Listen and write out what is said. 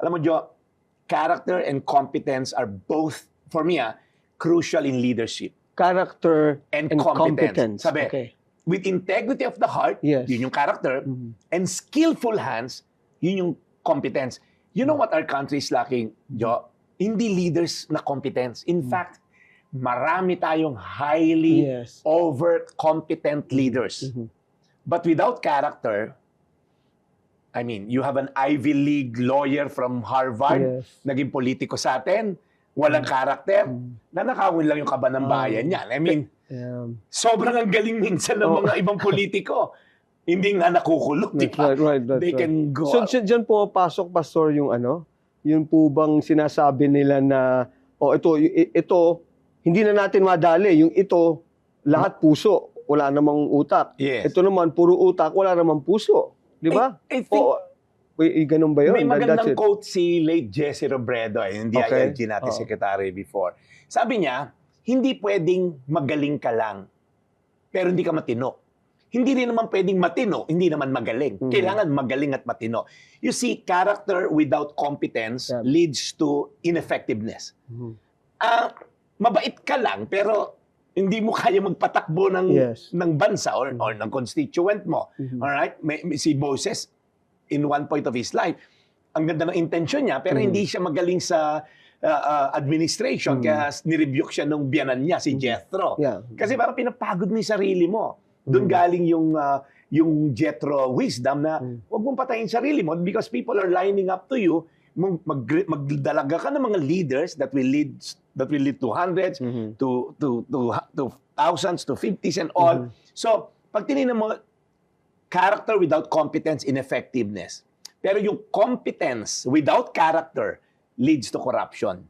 Alam mo, Jo, character and competence are both, for me, ah, crucial in leadership. Character And, and, competence. competence. Sabi, Okay. with integrity of the heart, Yes. yun yung character, Mhm. and skillful hands, yun yung competence. You know what our country is lacking, Jo? Hindi leaders na competence. In fact, marami tayong highly Yes. over-competent leaders. Mhm. But without character, I mean, you have an Ivy League lawyer from Harvard, Yes. naging politiko sa atin, walang karakter, nanakawin lang yung kaban ng bayan Mm. niyan. I mean, Um, sobrang ang galing minsan ng Oh. mga ibang politiko. Hindi nga nakukulong, di ba? right, right, that's They right. can go So, so dyan pumapasok, Pastor, yung ano? Yung po bang sinasabi nila na, oh, ito, ito, hindi na natin madali. Yung ito, lahat puso. Wala namang utak. Yes. Ito naman, puro utak, wala namang puso. Di ba? I, I think Oo. Uy, ganun ba yun? may That- that's magandang it. quote si late Jesse Robredo, eh, yung Okay. DILG natin Oo. secretary before. Sabi niya, hindi pwedeng magaling ka lang, pero hindi ka matino. Hindi rin naman pwedeng matino, hindi naman magaling. Mhm. Kailangan magaling at matino. You see, character without competence Yeah. leads to ineffectiveness. Mhm. Ah, mabait ka lang, pero hindi mo kaya magpatakbo ng Yes. ng bansa or, or ng constituent mo. Mhm. All right? May, may- si Moses in one point of his life, ang ganda ng intention niya pero Mhm. hindi siya magaling sa uh, uh, administration Mhm. kaya nirebuke siya nung biyanan niya si Jethro. Yeah. Kasi parang pinapagod mo yung sarili mo. Doon Mhm. galing yung uh, yung Jethro wisdom na Mhm. huwag mong patayin sarili mo because people are lining up to you. Mag, magdalaga ka ng mga leaders that will lead that will lead to hundreds, Mhm. to to to to thousands to fifties and all. Mhm. So, pag tinignan mo character without competence ineffectiveness. Pero yung competence without character leads to corruption.